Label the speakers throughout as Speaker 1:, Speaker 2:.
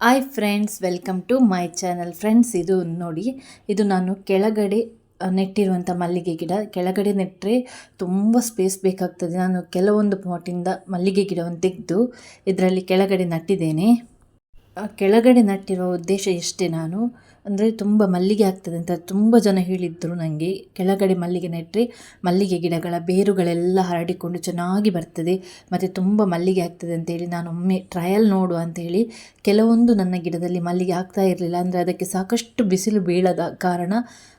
Speaker 1: Hi friends welcome to my channel friends ಇದು ನೋಡಿ, ಇದು ನಾನು ಕೆಳಗಡೆ ನೆಟ್ಟಿರುವಂಥ ಮಲ್ಲಿಗೆ ಗಿಡ. ಕೆಳಗಡೆ ನೆಟ್ಟರೆ ತುಂಬ ಸ್ಪೇಸ್ ಬೇಕಾಗ್ತದೆ. ನಾನು ಕೆಲವೊಂದು ಪಾಟಿಂದ ಮಲ್ಲಿಗೆ ಗಿಡವನ್ನು ತೆಗೆದು ಇದರಲ್ಲಿ ಕೆಳಗಡೆ ನಟ್ಟಿದ್ದೇನೆ. ಕೆಳಗಡೆ ನಟ್ಟಿರೋ ಉದ್ದೇಶ ಎಷ್ಟೇ ನಾನು ಅಂದರೆ ತುಂಬ ಮಲ್ಲಿಗೆ ಆಗ್ತದೆ ಅಂತ ತುಂಬ ಜನ ಹೇಳಿದ್ದರು ನನಗೆ ಕೆಳಗಡೆ ಮಲ್ಲಿಗೆ ನೆಟ್ಟರೆ ಮಲ್ಲಿಗೆ ಗಿಡಗಳ ಬೇರುಗಳೆಲ್ಲ ಹರಡಿಕೊಂಡು ಚೆನ್ನಾಗಿ ಬರ್ತದೆ. ಮತ್ತು ತುಂಬ ಮಲ್ಲಿಗೆ ಆಗ್ತದೆ ಅಂತೇಳಿ ನಾನು ಒಮ್ಮೆ ಟ್ರಯಲ್ ನೋಡುವ ಅಂತೇಳಿ ಕೆಲವೊಂದು ನನ್ನ ಗಿಡದಲ್ಲಿ ಮಲ್ಲಿಗೆ ಆಗ್ತಾ ಇರಲಿಲ್ಲ. ಅಂದರೆ ಅದಕ್ಕೆ ಸಾಕಷ್ಟು ಬಿಸಿಲು ಬೀಳದ ಕಾರಣ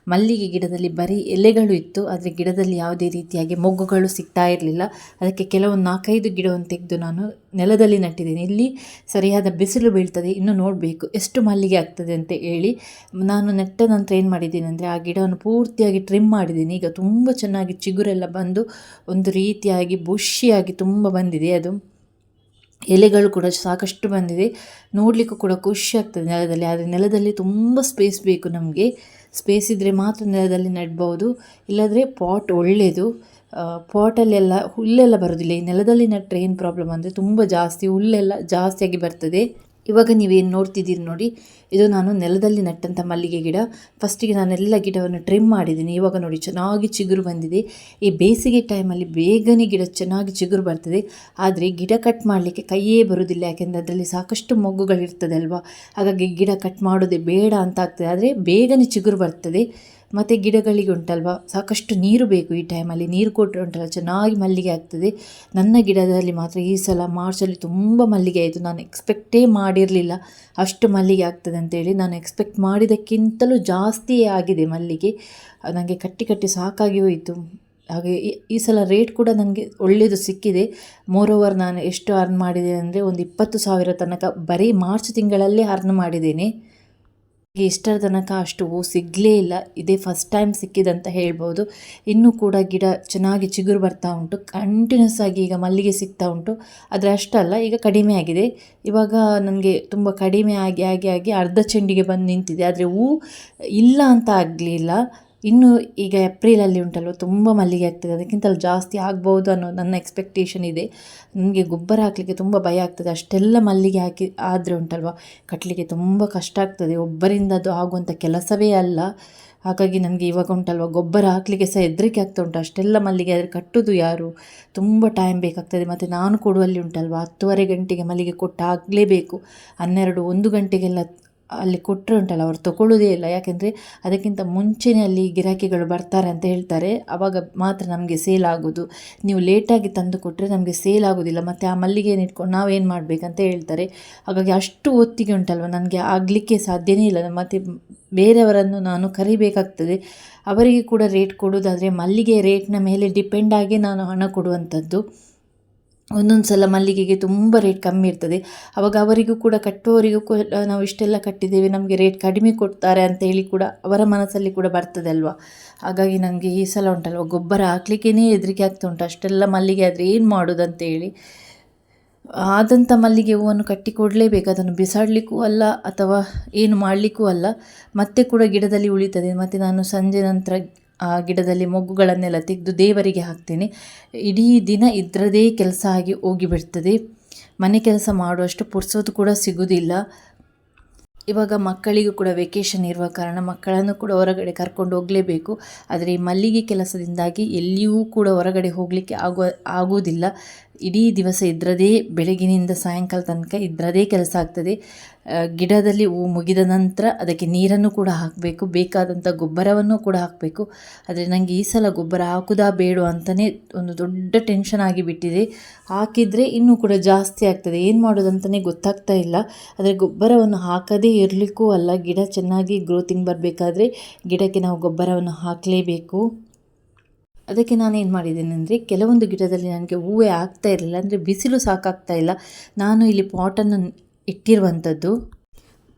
Speaker 1: ಮಲ್ಲಿಗೆ ಗಿಡದಲ್ಲಿ ಬರೀ ಎಲೆಗಳು ಇತ್ತು. ಆದರೆ ಗಿಡದಲ್ಲಿ ಯಾವುದೇ ರೀತಿಯಾಗಿ ಮೊಗ್ಗುಗಳು ಸಿಗ್ತಾ ಇರಲಿಲ್ಲ. ಅದಕ್ಕೆ ಕೆಲವೊಂದು ನಾಲ್ಕೈದು ಗಿಡವನ್ನು ತೆಗೆದು ನಾನು ನೆಲದಲ್ಲಿ ನಟ್ಟಿದ್ದೀನಿ. ಇಲ್ಲಿ ಸರಿಯಾದ ಬಿಸಿಲು ಬೀಳ್ತದೆ, ಇನ್ನು ನೋಡಬೇಕು ಎಷ್ಟು ಮಲ್ಲಿಗೆ ಆಗ್ತದೆ ಅಂತ ಹೇಳಿ ನಾನು ನೆಟ್ಟ ನಂತರ ಏನು ಮಾಡಿದ್ದೀನಿ ಅಂದರೆ ಆ ಗಿಡವನ್ನು ಪೂರ್ತಿಯಾಗಿ ಟ್ರಿಮ್ ಮಾಡಿದ್ದೀನಿ. ಈಗ ತುಂಬ ಚೆನ್ನಾಗಿ ಚಿಗುರೆಲ್ಲ ಬಂದು ಒಂದು ರೀತಿಯಾಗಿ ಬುಷಿಯಾಗಿ ತುಂಬ ಬಂದಿದೆ. ಅದು ಎಲೆಗಳು ಕೂಡ ಸಾಕಷ್ಟು ಬಂದಿದೆ. ನೋಡಲಿಕ್ಕೂ ಕೂಡ ಖುಷಿ ಆಗ್ತದೆ ನೆಲದಲ್ಲಿ. ಆದರೆ ನೆಲದಲ್ಲಿ ತುಂಬ ಸ್ಪೇಸ್ ಬೇಕು ನಮಗೆ. ಸ್ಪೇಸ್ ಇದ್ದರೆ ಮಾತ್ರ ನೆಲದಲ್ಲಿ ನೆಡ್ಬೋದು. ಇಲ್ಲಾದರೆ ಪಾಟ್ ಒಳ್ಳೆಯದು ಪಾಟಲ್ಲೆಲ್ಲ ಹುಲ್ಲೆಲ್ಲ ಬರೋದಿಲ್ಲ. ಈ ನೆಲದಲ್ಲಿ ನೆಟ್ಟರೆ ಏನು ಪ್ರಾಬ್ಲಮ್ ಅಂದರೆ ತುಂಬ ಜಾಸ್ತಿ. ಹುಲ್ಲೆಲ್ಲ ಜಾಸ್ತಿಯಾಗಿ ಬರ್ತದೆ. ಇವಾಗ ನೀವೇನು ನೋಡ್ತಿದ್ದೀರಿ ನೋಡಿ, ಇದು ನಾನು ನೆಲದಲ್ಲಿ ನೆಟ್ಟಂಥ ಮಲ್ಲಿಗೆ ಗಿಡ. ಫಸ್ಟಿಗೆ ನಾನೆಲ್ಲ ಗಿಡವನ್ನು ಟ್ರಿಮ್ ಮಾಡಿದ್ದೀನಿ. ಇವಾಗ ನೋಡಿ, ಚೆನ್ನಾಗಿ ಚಿಗುರು ಬಂದಿದೆ. ಈ ಬೇಸಿಗೆ ಟೈಮಲ್ಲಿ ಬೇಗನೆ ಗಿಡ ಚೆನ್ನಾಗಿ ಚಿಗುರು ಬರ್ತದೆ. ಆದರೆ ಗಿಡ ಕಟ್ ಮಾಡಲಿಕ್ಕೆ ಕೈಯೇ ಬರುವುದಿಲ್ಲ ಯಾಕೆಂದರೆ ಅದರಲ್ಲಿ ಸಾಕಷ್ಟು ಮೊಗ್ಗುಗಳಿರ್ತದೆ ಅಲ್ವಾ? ಹಾಗಾಗಿ ಗಿಡ ಕಟ್ ಮಾಡೋದೇ ಬೇಡ ಅಂತ ಆಗ್ತದೆ. ಆದರೆ ಬೇಗನೆ ಚಿಗುರು ಬರ್ತದೆ. ಮತ್ತು ಗಿಡಗಳಿಗೆ ಉಂಟಲ್ವಾ? ಸಾಕಷ್ಟು ನೀರು ಬೇಕು ಈ ಟೈಮಲ್ಲಿ ನೀರು ಕೊಟ್ಟರೆ ಉಂಟಲ್ಲ, ಚೆನ್ನಾಗಿ ಮಲ್ಲಿಗೆ ಆಗ್ತದೆ. ನನ್ನ ಗಿಡದಲ್ಲಿ ಮಾತ್ರ ಈ ಸಲ ಮಾರ್ಚಲ್ಲಿ ತುಂಬ ಮಲ್ಲಿಗೆ ಆಯಿತು. ನಾನು ಎಕ್ಸ್ಪೆಕ್ಟೇ ಮಾಡಿರಲಿಲ್ಲ ಅಷ್ಟು ಮಲ್ಲಿಗೆ ಆಗ್ತದೆ ಅಂತೇಳಿ. ನಾನು ಎಕ್ಸ್ಪೆಕ್ಟ್ ಮಾಡಿದ್ದಕ್ಕಿಂತಲೂ ಜಾಸ್ತಿಯೇ ಆಗಿದೆ ಮಲ್ಲಿಗೆ. ನನಗೆ ಕಟ್ಟಿ ಕಟ್ಟಿ ಸಾಕಾಗಿ ಹೋಯಿತು. ಹಾಗೆ ಈ- ಸಲ ರೇಟ್ ಕೂಡ ನನಗೆ ಒಳ್ಳೆಯದು ಸಿಕ್ಕಿದೆ. ಮೋರ್ ಓವರ್ ನಾನು ಎಷ್ಟು ಅರ್ನ್ ಮಾಡಿದೆ ಅಂದರೆ ಒಂದು ಇಪ್ಪತ್ತು ಸಾವಿರ ತನಕ ಬರೀ ಮಾರ್ಚ್ ತಿಂಗಳಲ್ಲೇ ಅರ್ನ್ ಮಾಡಿದ್ದೇನೆ. ಇಷ್ಟರ ತನಕ ಅಷ್ಟು ಹೂ ಸಿಗಲೇ ಇಲ್ಲ. ಇದೇ ಫಸ್ಟ್ ಟೈಮ್ ಸಿಕ್ಕಿದಂತ ಹೇಳ್ಬೋದು. ಇನ್ನೂ ಕೂಡ ಗಿಡ ಚೆನ್ನಾಗಿ ಚಿಗುರು ಬರ್ತಾ ಉಂಟು. ಕಂಟಿನ್ಯೂಸ್ ಆಗಿ ಈಗ ಮಲ್ಲಿಗೆ ಸಿಗ್ತಾ ಉಂಟು. ಆದರೆ ಅಷ್ಟಲ್ಲ, ಈಗ ಕಡಿಮೆ ಆಗಿದೆ. ಇವಾಗ ನನಗೆ ತುಂಬ ಕಡಿಮೆ ಆಗಿ ಆಗಿ ಆಗಿ ಅರ್ಧ ಚೆಂಡಿಗೆ ಬಂದು ನಿಂತಿದೆ. ಆದರೆ ಹೂ ಇಲ್ಲ ಅಂತ ಆಗಲಿಲ್ಲ. ಇನ್ನು ಈಗ ಏಪ್ರಿಲಲ್ಲಿ ಉಂಟಲ್ವ, ತುಂಬ ಮಲ್ಲಿಗೆ ಆಗ್ತದೆ. ಅದಕ್ಕಿಂತಲೂ ಜಾಸ್ತಿ ಆಗ್ಬೋದು ಅನ್ನೋ ನನ್ನ ಎಕ್ಸ್ಪೆಕ್ಟೇಷನ್ ಇದೆ. ನನಗೆ ಗೊಬ್ಬರ ಹಾಕಲಿಕ್ಕೆ ತುಂಬ ಭಯ ಆಗ್ತದೆ. ಅಷ್ಟೆಲ್ಲ ಮಲ್ಲಿಗೆ ಹಾಕಿ ಆದರೆ ಉಂಟಲ್ವ ಕಟ್ಟಲಿಕ್ಕೆ ತುಂಬ ಕಷ್ಟ ಆಗ್ತದೆ. ಒಬ್ಬರಿಂದ ಅದು ಆಗುವಂಥ ಕೆಲಸವೇ ಅಲ್ಲ. ಹಾಗಾಗಿ ನನಗೆ ಇವಾಗ ಉಂಟಲ್ವ, ಗೊಬ್ಬರ ಹಾಕಲಿಕ್ಕೆ ಸಹ ಹೆದರಿಕೆ ಆಗ್ತಾ ಉಂಟು. ಅಷ್ಟೆಲ್ಲ ಮಲ್ಲಿಗೆ ಆದರೆ ಕಟ್ಟೋದು ಯಾರು? ತುಂಬ ಟೈಮ್ ಬೇಕಾಗ್ತದೆ. ಮತ್ತು ನಾನು ಕೊಡುವಲ್ಲಿ ಉಂಟಲ್ವ, ಹತ್ತುವರೆ ಗಂಟೆಗೆ ಮಲ್ಲಿಗೆ ಕೊಟ್ಟಾಗಲೇಬೇಕು. ಹನ್ನೆರಡು ಒಂದು ಗಂಟೆಗೆಲ್ಲ ಅಲ್ಲಿ ಕೊಟ್ಟರೆ ಉಂಟಲ್ಲ ಅವ್ರು ತಗೊಳ್ಳೋದೇ ಇಲ್ಲ. ಯಾಕೆಂದರೆ ಅದಕ್ಕಿಂತ ಮುಂಚೆನೇ ಅಲ್ಲಿ ಗಿರಾಕಿಗಳು ಬರ್ತಾರೆ ಅಂತ ಹೇಳ್ತಾರೆ. ಆವಾಗ ಮಾತ್ರ ನಮಗೆ ಸೇಲ್ ಆಗೋದು. ನೀವು ಲೇಟಾಗಿ ತಂದು ಕೊಟ್ಟರೆ ನಮಗೆ ಸೇಲ್ ಆಗೋದಿಲ್ಲ. ಮತ್ತು ಆ ಮಲ್ಲಿಗೆಯನ್ನು ಇಟ್ಕೊಂಡು ನಾವೇನು ಮಾಡಬೇಕಂತ ಹೇಳ್ತಾರೆ. ಹಾಗಾಗಿ ಅಷ್ಟು ಒತ್ತಿಗೆ ಉಂಟಲ್ವ? ನನಗೆ ಆಗಲಿಕ್ಕೆ ಸಾಧ್ಯನೇ ಇಲ್ಲ. ಮತ್ತು ಬೇರೆಯವರನ್ನು ನಾನು ಕರಿಬೇಕಾಗ್ತದೆ. ಅವರಿಗೆ ಕೂಡ ರೇಟ್ ಕೊಡೋದಾದರೆ ಮಲ್ಲಿಗೆ ರೇಟ್ನ ಮೇಲೆ ಡಿಪೆಂಡ್ ಆಗಿ ನಾನು ಹಣ ಕೊಡುವಂಥದ್ದು. ಒಂದೊಂದು ಸಲ ಮಲ್ಲಿಗೆಗೆ ತುಂಬ ರೇಟ್ ಕಮ್ಮಿ ಇರ್ತದೆ. ಅವಾಗ ಅವರಿಗೂ ಕೂಡ ಕಟ್ಟುವವರಿಗೂ ಕೂಡ ನಾವು ಇಷ್ಟೆಲ್ಲ ಕಟ್ಟಿದ್ದೇವೆ, ನಮಗೆ ರೇಟ್ ಕಡಿಮೆ ಕೊಡ್ತಾರೆ ಅಂತ ಹೇಳಿ ಕೂಡ ಅವರ ಮನಸ್ಸಲ್ಲಿ ಕೂಡ ಬರ್ತದೆ ಅಲ್ವಾ? ಹಾಗಾಗಿ ನನಗೆ ಈ ಸಲ ಉಂಟಲ್ವ? ಗೊಬ್ಬರ ಹಾಕ್ಲಿಕ್ಕೇ ಹೆದರಿಕೆ ಆಗ್ತಾ ಉಂಟು. ಅಷ್ಟೆಲ್ಲ ಮಲ್ಲಿಗೆ ಆದರೆ ಏನು ಮಾಡೋದು ಅಂತೇಳಿ ಆದಂಥ ಮಲ್ಲಿಗೆ ಹೂವನ್ನು ಕಟ್ಟಿ ಕೊಡಲೇಬೇಕು. ಅದನ್ನು ಬಿಸಾಡಲಿಕ್ಕೂ ಅಲ್ಲ ಅಥವಾ ಏನು ಮಾಡಲಿಕ್ಕೂ ಅಲ್ಲ. ಮತ್ತೆ ಕೂಡ ಗಿಡದಲ್ಲಿ ಉಳಿತದೆ. ಮತ್ತು ನಾನು ಸಂಜೆ ನಂತರ ಆ ಗಿಡದಲ್ಲಿ ಮೊಗ್ಗುಗಳನ್ನೆಲ್ಲ ತೆಗೆದು ದೇವರಿಗೆ ಹಾಕ್ತೇನೆ. ಇಡೀ ದಿನ ಇದರದೇ ಕೆಲಸ ಆಗಿ ಹೋಗಿಬಿಡ್ತದೆ. ಮನೆ ಕೆಲಸ ಮಾಡುವಷ್ಟು ಪುರ್ಸೋದು ಕೂಡ ಸಿಗೋದಿಲ್ಲ. ಇವಾಗ ಮಕ್ಕಳಿಗೂ ಕೂಡ ವೆಕೇಷನ್ ಇರುವ ಕಾರಣ ಮಕ್ಕಳನ್ನು ಕೂಡ ಹೊರಗಡೆ ಕರ್ಕೊಂಡು ಹೋಗಲೇಬೇಕು. ಆದರೆ ಈ ಮಲ್ಲಿಗೆ ಕೆಲಸದಿಂದಾಗಿ ಎಲ್ಲಿಯೂ ಕೂಡ ಹೊರಗಡೆ ಹೋಗಲಿಕ್ಕೆ ಆಗೋ ಆಗುವುದಿಲ್ಲ. ಇಡೀ ದಿವಸ ಇದ್ರದೇ ಬೆಳಗಿನಿಂದ ಸಾಯಂಕಾಲ ತನಕ ಇದರದೇ ಕೆಲಸ ಆಗ್ತದೆ. ಗಿಡದಲ್ಲಿ ಹೂ ಮುಗಿದ ನಂತರ ಅದಕ್ಕೆ ನೀರನ್ನು ಕೂಡ ಹಾಕಬೇಕು ಬೇಕಾದಂಥ ಗೊಬ್ಬರವನ್ನು ಕೂಡ ಹಾಕಬೇಕು. ಆದರೆ ನನಗೆ ಈ ಸಲ ಗೊಬ್ಬರ ಹಾಕುದಾ ಬೇಡ ಅಂತಲೇ ಒಂದು ದೊಡ್ಡ ಟೆನ್ಷನ್ ಆಗಿಬಿಟ್ಟಿದೆ ಹಾಕಿದರೆ ಇನ್ನೂ ಕೂಡ ಜಾಸ್ತಿ ಆಗ್ತದೆ. ಏನು ಮಾಡೋದಂತಲೇ ಗೊತ್ತಾಗ್ತಾ ಇಲ್ಲ. ಆದರೆ ಗೊಬ್ಬರವನ್ನು ಹಾಕದೇ ಇರಲಿಕ್ಕೂ ಅಲ್ಲ. ಗಿಡ ಚೆನ್ನಾಗಿ ಗ್ರೋತಿಂಗ್ ಬರಬೇಕಾದ್ರೆ ಗಿಡಕ್ಕೆ ನಾವು ಗೊಬ್ಬರವನ್ನು ಹಾಕಲೇಬೇಕು. ಅದಕ್ಕೆ ನಾನು ಏನು ಮಾಡಿದ್ದೇನೆ ಅಂದರೆ ಕೆಲವೊಂದು ಗಿಡದಲ್ಲಿ ನನಗೆ ಹೂವೇ ಆಗ್ತಾ ಇರಲಿಲ್ಲ, ಅಂದರೆ ಬಿಸಿಲು ಸಾಕಾಗ್ತಾ ಇಲ್ಲ. ನಾನು ಇಲ್ಲಿ ಪಾಟನ್ನು ಇಟ್ಟಿರುವಂಥದ್ದು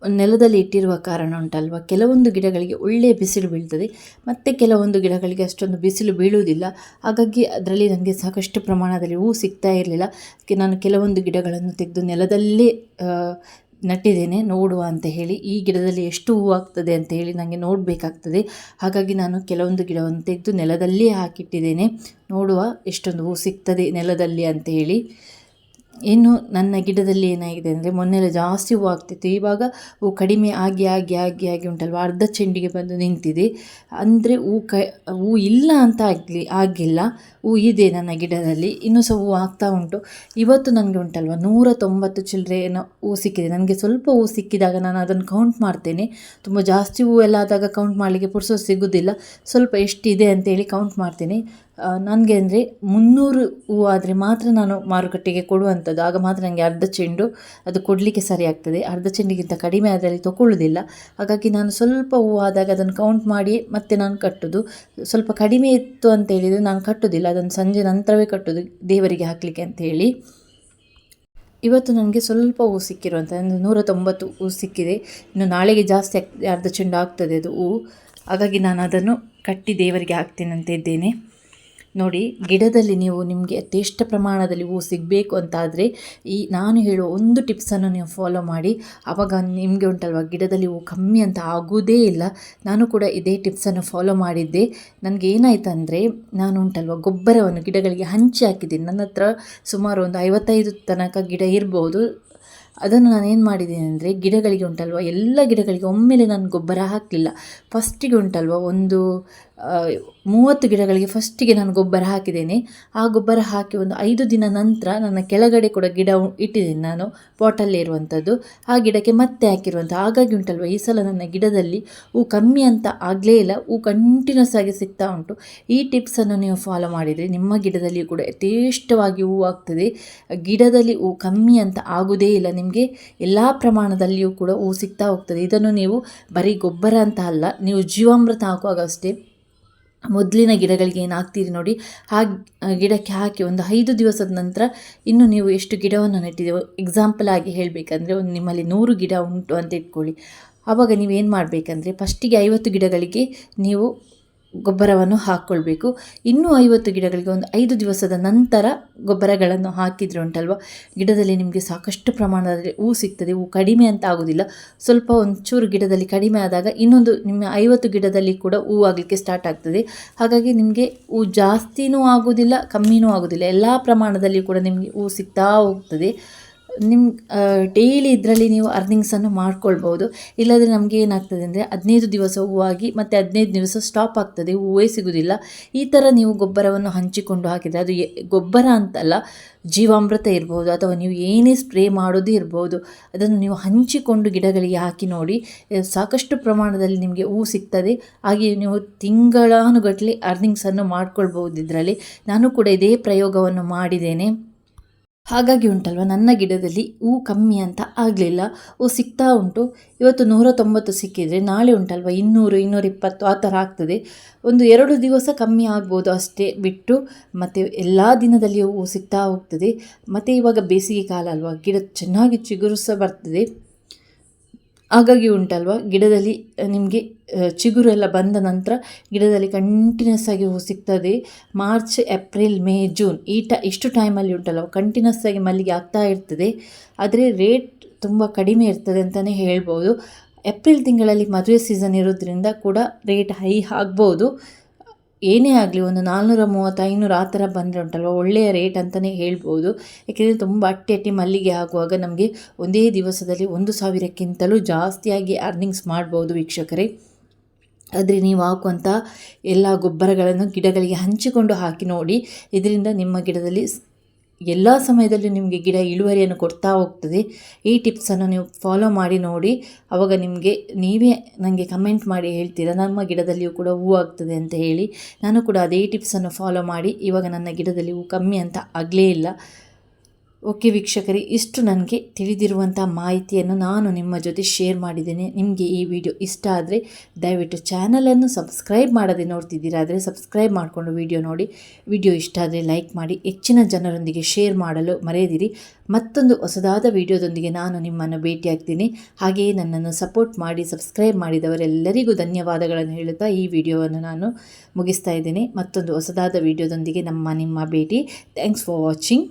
Speaker 1: ನೆಲದಲ್ಲಿ ಇಟ್ಟಿರುವ ಕಾರಣ ಉಂಟಲ್ವ? ಕೆಲವೊಂದು ಗಿಡಗಳಿಗೆ ಒಳ್ಳೆಯ ಬಿಸಿಲು ಬೀಳ್ತದೆ, ಮತ್ತು ಕೆಲವೊಂದು ಗಿಡಗಳಿಗೆ ಅಷ್ಟೊಂದು ಬಿಸಿಲು ಬೀಳುವುದಿಲ್ಲ. ಹಾಗಾಗಿ ಅದರಲ್ಲಿ ನನಗೆ ಸಾಕಷ್ಟು ಪ್ರಮಾಣದಲ್ಲಿ ಹೂವು ಸಿಗ್ತಾ ಇರಲಿಲ್ಲ. ಅದಕ್ಕೆ ನಾನು ಕೆಲವೊಂದು ಗಿಡಗಳನ್ನು ತೆಗೆದು ನೆಲದಲ್ಲೇ ನಟ್ಟಿದ್ದೇನೆ, ನೋಡುವ ಅಂತ ಹೇಳಿ. ಈ ಗಿಡದಲ್ಲಿ ಎಷ್ಟು ಹೂ ಆಗ್ತದೆ ಅಂತ ಹೇಳಿ ನನಗೆ ನೋಡಬೇಕಾಗ್ತದೆ. ಹಾಗಾಗಿ ನಾನು ಕೆಲವೊಂದು ಗಿಡವನ್ನು ತೆಗೆದು ನೆಲದಲ್ಲಿಯೇ ಹಾಕಿಟ್ಟಿದ್ದೇನೆ. ನೋಡುವ ಎಷ್ಟೊಂದು ಹೂ ಸಿಗ್ತದೆ ನೆಲದಲ್ಲಿ ಅಂತ ಹೇಳಿ. ಇನ್ನು ನನ್ನ ಗಿಡದಲ್ಲಿ ಏನಾಗಿದೆ ಅಂದರೆ ಮೊನ್ನೆಲ್ಲ ಜಾಸ್ತಿ ಹೂವು ಆಗ್ತಿತ್ತು. ಇವಾಗ ಹೂ ಕಡಿಮೆ ಆಗಿ ಆಗಿ ಆಗಿ ಆಗಿ ಉಂಟಲ್ವ? ಅರ್ಧ ಚೆಂಡಿಗೆ ಬಂದು ನಿಂತಿದೆ. ಅಂದರೆ ಹೂ ಕ, ಹೂ ಇಲ್ಲ ಅಂತ ಆಗಲಿ, ಆಗಿಲ್ಲ. ಹೂ ಇದೆ ನನ್ನ ಗಿಡದಲ್ಲಿ. ಇನ್ನೂ ಸಹ ಹೂ ಆಗ್ತಾ ಉಂಟು. ಇವತ್ತು ನನಗೆ ಉಂಟಲ್ವ? ನೂರ ತೊಂಬತ್ತು ಚಿಲ್ಲರೆ ಏನೋ ಹೂ ಸಿಕ್ಕಿದೆ. ನನಗೆ ಸ್ವಲ್ಪ ಹೂ ಸಿಕ್ಕಿದಾಗ ನಾನು ಅದನ್ನು ಕೌಂಟ್ ಮಾಡ್ತೇನೆ. ತುಂಬ ಜಾಸ್ತಿ ಹೂ ಎಲ್ಲ ಆದಾಗ ಕೌಂಟ್ ಮಾಡಲಿಕ್ಕೆ ಪುರ್ಸೋದು ಸಿಗೋದಿಲ್ಲ. ಸ್ವಲ್ಪ ಎಷ್ಟಿದೆ ಅಂತೇಳಿ ಕೌಂಟ್ ಮಾಡ್ತೇನೆ. ನನಗೆ ಅಂದರೆ ಮುನ್ನೂರು ಹೂವು ಆದರೆ ಮಾತ್ರ ನಾನು ಮಾರುಕಟ್ಟೆಗೆ ಕೊಡುವಂಥದ್ದು. ಆಗ ಮಾತ್ರ ನನಗೆ ಅರ್ಧ ಚೆಂಡು ಅದು ಕೊಡಲಿಕ್ಕೆ ಸರಿ ಆಗ್ತದೆ. ಅರ್ಧ ಚೆಂಡಿಗಿಂತ ಕಡಿಮೆ ಅದರಲ್ಲಿ ತಗೊಳ್ಳೋದಿಲ್ಲ ಹಾಗಾಗಿ ನಾನು ಸ್ವಲ್ಪ ಹೂವು ಆದಾಗ ಅದನ್ನು ಕೌಂಟ್ ಮಾಡಿ ಮತ್ತೆ ನಾನು ಕಟ್ಟೋದು. ಸ್ವಲ್ಪ ಕಡಿಮೆ ಇತ್ತು ಅಂತ ಹೇಳಿದರೆ ನಾನು ಕಟ್ಟೋದಿಲ್ಲ. ಅದನ್ನು ಸಂಜೆ ನಂತರವೇ ಕಟ್ಟೋದು ದೇವರಿಗೆ ಹಾಕಲಿಕ್ಕೆ ಅಂತ ಹೇಳಿ. ಇವತ್ತು ನನಗೆ ಸ್ವಲ್ಪ ಹೂ ಸಿಕ್ಕಿರುವಂಥ, ಒಂದು ನೂರ ತೊಂಬತ್ತು ಹೂ ಸಿಕ್ಕಿದೆ. ಇನ್ನು ನಾಳೆಗೆ ಜಾಸ್ತಿ ಆಗ್ತದೆ, ಅರ್ಧ ಚೆಂಡು ಆಗ್ತದೆ ಅದು ಹೂ. ಹಾಗಾಗಿ ನಾನು ಅದನ್ನು ಕಟ್ಟಿ ದೇವರಿಗೆ ಹಾಕ್ತೇನಂತ ಇದ್ದೇನೆ. ನೋಡಿ, ಗಿಡದಲ್ಲಿ ನೀವು ನಿಮಗೆ ಅತ್ಯಷ್ಟ ಪ್ರಮಾಣದಲ್ಲಿ ಹೂ ಸಿಗಬೇಕು ಅಂತಾದರೆ, ಈ ನಾನು ಹೇಳುವ ಒಂದು ಟಿಪ್ಸನ್ನು ನೀವು ಫಾಲೋ ಮಾಡಿ. ಆವಾಗ ನಿಮಗೆ ಉಂಟಲ್ವ, ಗಿಡದಲ್ಲಿ ಹೂ ಕಮ್ಮಿ ಅಂತ ಆಗುವುದೇ ಇಲ್ಲ. ನಾನು ಕೂಡ ಇದೇ ಟಿಪ್ಸನ್ನು ಫಾಲೋ ಮಾಡಿದ್ದೆ. ನನಗೆ ಏನಾಯ್ತಂದರೆ ನಾನು ಉಂಟಲ್ವ, ಗೊಬ್ಬರವನ್ನು ಗಿಡಗಳಿಗೆ ಹಂಚಿ ಹಾಕಿದ್ದೀನಿ. ನನ್ನ ಹತ್ರ ಸುಮಾರು ಒಂದು ಐವತ್ತೈದು ತನಕ ಗಿಡ ಇರ್ಬೋದು. ಅದನ್ನು ನಾನು ಏನು ಮಾಡಿದ್ದೀನಿ ಅಂದರೆ ಗಿಡಗಳಿಗೆ ಉಂಟಲ್ವ? ಎಲ್ಲ ಗಿಡಗಳಿಗೆ ಒಮ್ಮೆಲೆ ನಾನು ಗೊಬ್ಬರ ಹಾಕಲಿಲ್ಲ. ಫಸ್ಟಿಗೆ ಉಂಟಲ್ವ? ಒಂದು ಮೂವತ್ತು ಗಿಡಗಳಿಗೆ ಫಸ್ಟಿಗೆ ನಾನು ಗೊಬ್ಬರ ಹಾಕಿದ್ದೇನೆ. ಆ ಗೊಬ್ಬರ ಹಾಕಿ ಒಂದು ಐದು ದಿನ ನಂತರ ನನ್ನ ಕೆಳಗಡೆ ಕೂಡ ಗಿಡ ಇಟ್ಟಿದ್ದೀನಿ ನಾನು, ಪಾಟಲ್ಲಿ ಇರುವಂಥದ್ದು ಆ ಗಿಡಕ್ಕೆ ಮತ್ತೆ ಹಾಕಿರುವಂಥ ಹಾಗಾಗಿ ಉಂಟಲ್ವ, ಈ ಸಲ ನನ್ನ ಗಿಡದಲ್ಲಿ ಹೂ ಕಮ್ಮಿ ಅಂತ ಆಗಲೇ ಇಲ್ಲ. ಹೂ ಕಂಟಿನ್ಯೂಸ್ ಆಗಿ ಸಿಗ್ತಾ ಉಂಟು. ಈ ಟಿಪ್ಸನ್ನು ನೀವು ಫಾಲೋ ಮಾಡಿದರೆ ನಿಮ್ಮ ಗಿಡದಲ್ಲಿ ಕೂಡ ಯಥೇಷ್ಟವಾಗಿ ಹೂ ಆಗ್ತದೆ. ಗಿಡದಲ್ಲಿ ಹೂ ಕಮ್ಮಿ ಅಂತ ಆಗೋದೇ ಇಲ್ಲ. ನಿಮಗೆ ಎಲ್ಲ ಪ್ರಮಾಣದಲ್ಲಿಯೂ ಕೂಡ ಹೂ ಸಿಗ್ತಾ ಹೋಗ್ತದೆ. ಇದನ್ನು ನೀವು ಬರೀ ಗೊಬ್ಬರ ಅಂತ ಅಲ್ಲ, ನೀವು ಜೀವಾಮೃತ ಹಾಕುವಾಗ ಅಷ್ಟೇ ಮೊದಲಿನ ಗಿಡಗಳಿಗೆ ಏನು ಹಾಕ್ತೀರಿ ನೋಡಿ ಆ ಗಿಡಕ್ಕೆ ಹಾಕಿ ಒಂದು ಐದು ದಿವಸದ ನಂತರ ಇನ್ನು ನೀವು ಎಷ್ಟು ಗಿಡವನ್ನು ನೆಟ್ಟಿದ್ದೀವೋ ಎಕ್ಸಾಂಪಲ್ ಆಗಿ ಹೇಳಬೇಕಂದ್ರೆ ಒಂದು ನಿಮ್ಮಲ್ಲಿ ನೂರು ಗಿಡ ಉಂಟು ಅಂತ ಇಟ್ಕೊಳ್ಳಿ. ಆವಾಗ ನೀವೇನು ಮಾಡಬೇಕಂದ್ರೆ ಫಸ್ಟಿಗೆ ಐವತ್ತು ಗಿಡಗಳಿಗೆ ನೀವು ಗೊಬ್ಬರವನ್ನು ಹಾಕ್ಕೊಳ್ಬೇಕು ಇನ್ನೂ ಐವತ್ತು ಗಿಡಗಳಿಗೆ ಒಂದು ಐದು ದಿವಸದ ನಂತರ ಗೊಬ್ಬರಗಳನ್ನು ಹಾಕಿದರೆ ಉಂಟಲ್ವ? ಗಿಡದಲ್ಲಿ ನಿಮಗೆ ಸಾಕಷ್ಟು ಪ್ರಮಾಣದಲ್ಲಿ ಹೂ ಸಿಗ್ತದೆ. ಹೂ ಕಡಿಮೆ ಅಂತ ಆಗೋದಿಲ್ಲ. ಸ್ವಲ್ಪ ಒಂಚೂರು ಗಿಡದಲ್ಲಿ ಕಡಿಮೆ ಆದಾಗ ಇನ್ನೊಂದು ನಿಮ್ಮ ಐವತ್ತು ಗಿಡದಲ್ಲಿ ಕೂಡ ಹೂ ಆಗಲಿಕ್ಕೆ ಸ್ಟಾರ್ಟ್ ಆಗ್ತದೆ. ಹಾಗಾಗಿ ನಿಮಗೆ ಹೂ ಜಾಸ್ತಿನೂ ಆಗೋದಿಲ್ಲ, ಕಮ್ಮಿನೂ ಆಗೋದಿಲ್ಲ. ಎಲ್ಲ ಪ್ರಮಾಣದಲ್ಲಿ ಕೂಡ ನಿಮಗೆ ಹೂ ಸಿಗ್ತಾ ಹೋಗ್ತದೆ. ನಿಮ್ಮ ಡೈಲಿ ಇದರಲ್ಲಿ ನೀವು ಅರ್ನಿಂಗ್ಸನ್ನು ಮಾಡ್ಕೊಳ್ಬೋದು. ಇಲ್ಲದ್ರೆ ನಮಗೆ ಏನಾಗ್ತದೆ ಅಂದರೆ ಹದಿನೈದು ದಿವಸ ಹೂವಾಗಿ ಮತ್ತು ಹದಿನೈದು ದಿವಸ ಸ್ಟಾಪ್ ಆಗ್ತದೆ, ಹೂವೇ ಸಿಗೋದಿಲ್ಲ. ಈ ಥರ ನೀವು ಗೊಬ್ಬರವನ್ನು ಹಂಚಿಕೊಂಡು ಹಾಕಿದರೆ ಅದು ಗೊಬ್ಬರ ಅಂತಲ್ಲ, ಜೀವಾಮೃತ ಇರ್ಬೋದು ಅಥವಾ ನೀವು ಏನೇ ಸ್ಪ್ರೇ ಮಾಡೋದು ಇರ್ಬೋದು. ಅದನ್ನು ನೀವು ಹಂಚಿಕೊಂಡು ಗಿಡಗಳಿಗೆ ಹಾಕಿ ನೋಡಿ ಸಾಕಷ್ಟು ಪ್ರಮಾಣದಲ್ಲಿ ನಿಮಗೆ ಹೂ ಸಿಗ್ತದೆ. ಹಾಗೆ ನೀವು ತಿಂಗಳಾನುಗಟ್ಟಲೆ ಅರ್ನಿಂಗ್ಸನ್ನು ಮಾಡ್ಕೊಳ್ಬೋದು ಇದರಲ್ಲಿ ನಾನು ಕೂಡ ಇದೇ ಪ್ರಯೋಗವನ್ನು ಮಾಡಿದ್ದೇನೆ. ಹಾಗಾಗಿ ಉಂಟಲ್ವ? ನನ್ನ ಗಿಡದಲ್ಲಿ ಹೂ ಕಮ್ಮಿ ಅಂತ ಆಗಲಿಲ್ಲ. ಹೂ ಸಿಗ್ತಾ ಉಂಟು. ಇವತ್ತು ನೂರ ತೊಂಬತ್ತು ಸಿಕ್ಕಿದರೆ ನಾಳೆ ಉಂಟಲ್ವ? ಇನ್ನೂರು, ಇನ್ನೂರಿಪ್ಪತ್ತು ಆ ಥರ ಆಗ್ತದೆ. ಒಂದು ಎರಡು ದಿವಸ ಕಮ್ಮಿ ಆಗ್ಬೋದು ಅಷ್ಟೇ ಬಿಟ್ಟು ಮತ್ತು ಎಲ್ಲ ದಿನದಲ್ಲಿಯೂ ಹೂ ಸಿಗ್ತಾ ಹೋಗ್ತದೆ. ಮತ್ತು ಇವಾಗ ಬೇಸಿಗೆ ಕಾಲ ಅಲ್ವಾ? ಗಿಡ ಚೆನ್ನಾಗಿ ಚಿಗುರು ಸಹ ಬರ್ತದೆ. ಹಾಗಾಗಿ ಉಂಟಲ್ವ? ಗಿಡದಲ್ಲಿ ನಿಮಗೆ ಚಿಗುರು ಎಲ್ಲ ಬಂದ ನಂತರ ಗಿಡದಲ್ಲಿ ಕಂಟಿನ್ಯೂಸ್ ಆಗಿ ಹೂ ಸಿಗ್ತದೆ. ಮಾರ್ಚ್, ಏಪ್ರಿಲ್, ಮೇ, ಜೂನ್ ಈ ಟ, ಇಷ್ಟು ಟೈಮಲ್ಲಿ ಉಂಟಲ್ವ? ಕಂಟಿನ್ಯೂಸ್ ಆಗಿ ಮಲ್ಲಿಗೆ ಆಗ್ತಾ ಇರ್ತದೆ. ಆದರೆ ರೇಟ್ ತುಂಬ ಕಡಿಮೆ ಇರ್ತದೆ ಅಂತಲೇ ಹೇಳ್ಬೋದು. ಏಪ್ರಿಲ್ ತಿಂಗಳಲ್ಲಿ ಮದುವೆ ಸೀಸನ್ ಇರೋದ್ರಿಂದ ಕೂಡ ರೇಟ್ ಹೈ ಆಗ್ಬೋದು. ಏನೇ ಆಗಲಿ ಒಂದು ನಾಲ್ನೂರ ಮೂವತ್ತು, ಐನೂರು ಆ ಥರ ಬಂದರೆ ಉಂಟಲ್ವ? ಒಳ್ಳೆಯ ರೇಟ್ ಅಂತಲೇ ಹೇಳ್ಬೋದು. ಯಾಕೆಂದರೆ ತುಂಬ ಅಟ್ಟಿ ಅಟ್ಟಿ ಮಲ್ಲಿಗೆ ಆಗುವಾಗ ನಮಗೆ ಒಂದೇ ದಿವಸದಲ್ಲಿ ಒಂದು ಸಾವಿರಕ್ಕಿಂತಲೂ ಜಾಸ್ತಿಯಾಗಿ ಅರ್ನಿಂಗ್ಸ್ ಮಾಡ್ಬೋದು ವೀಕ್ಷಕರೇ. ಆದರೆ ನೀವು ಹಾಕುವಂಥ ಎಲ್ಲ ಗೊಬ್ಬರಗಳನ್ನು ಗಿಡಗಳಿಗೆ ಹಂಚಿಕೊಂಡು ಹಾಕಿ ನೋಡಿ, ಇದರಿಂದ ನಿಮ್ಮ ಗಿಡದಲ್ಲಿ ಎಲ್ಲ ಸಮಯದಲ್ಲೂ ನಿಮಗೆ ಗಿಡ ಇಳುವರಿಯನ್ನು ಕೊಡ್ತಾ ಹೋಗ್ತದೆ. ಈ ಟಿಪ್ಸನ್ನು ನೀವು ಫಾಲೋ ಮಾಡಿ ನೋಡಿ. ಆವಾಗ ನಿಮಗೆ, ನೀವೇ ನನಗೆ ಕಮೆಂಟ್ ಮಾಡಿ ಹೇಳ್ತೀರಾ? ನಮ್ಮ ಗಿಡದಲ್ಲಿಯೂ ಕೂಡ ಹೂ ಆಗ್ತದೆ ಅಂತ ಹೇಳಿ. ನಾನು ಕೂಡ ಅದೇ ಟಿಪ್ಸನ್ನು ಫಾಲೋ ಮಾಡಿ. ಇವಾಗ ನನ್ನ ಗಿಡದಲ್ಲಿ ಹೂ ಕಮ್ಮಿ ಅಂತ ಆಗಲೇ ಇಲ್ಲ. ಓಕೆ ವೀಕ್ಷಕರೇ, ಇಷ್ಟು ನನಗೆ ತಿಳಿದಿರುವಂಥ ಮಾಹಿತಿಯನ್ನು ನಾನು ನಿಮ್ಮ ಜೊತೆ ಶೇರ್ ಮಾಡಿದ್ದೇನೆ. ನಿಮಗೆ ಈ ವಿಡಿಯೋ ಇಷ್ಟ ಆದರೆ ದಯವಿಟ್ಟು ಚಾನಲನ್ನು ಸಬ್ಸ್ಕ್ರೈಬ್ ಮಾಡದೆ ನೋಡ್ತಿದ್ದೀರಾ ಆದರೆ ಸಬ್ಸ್ಕ್ರೈಬ್ ಮಾಡಿಕೊಂಡು ವಿಡಿಯೋ ನೋಡಿ. ವಿಡಿಯೋ ಇಷ್ಟ ಆದರೆ ಲೈಕ್ ಮಾಡಿ, ಹೆಚ್ಚಿನ ಜನರೊಂದಿಗೆ ಶೇರ್ ಮಾಡಲು ಮರೆಯದಿರಿ. ಮತ್ತೊಂದು ಹೊಸದಾದ ವಿಡಿಯೋದೊಂದಿಗೆ ನಾನು ನಿಮ್ಮನ್ನು ಭೇಟಿಯಾಗ್ತೀನಿ. ಹಾಗೆಯೇ ನನ್ನನ್ನು ಸಪೋರ್ಟ್ ಮಾಡಿ, ಸಬ್ಸ್ಕ್ರೈಬ್ ಮಾಡಿದವರೆಲ್ಲರಿಗೂ ಧನ್ಯವಾದಗಳನ್ನು ಹೇಳುತ್ತಾ ಈ ವಿಡಿಯೋವನ್ನು ನಾನು ಮುಗಿಸ್ತಾ ಇದ್ದೇನೆ. ಮತ್ತೊಂದು ಹೊಸದಾದ ವಿಡಿಯೋದೊಂದಿಗೆ ನಮ್ಮ ನಿಮ್ಮ ಭೇಟಿ. Thanks for watching.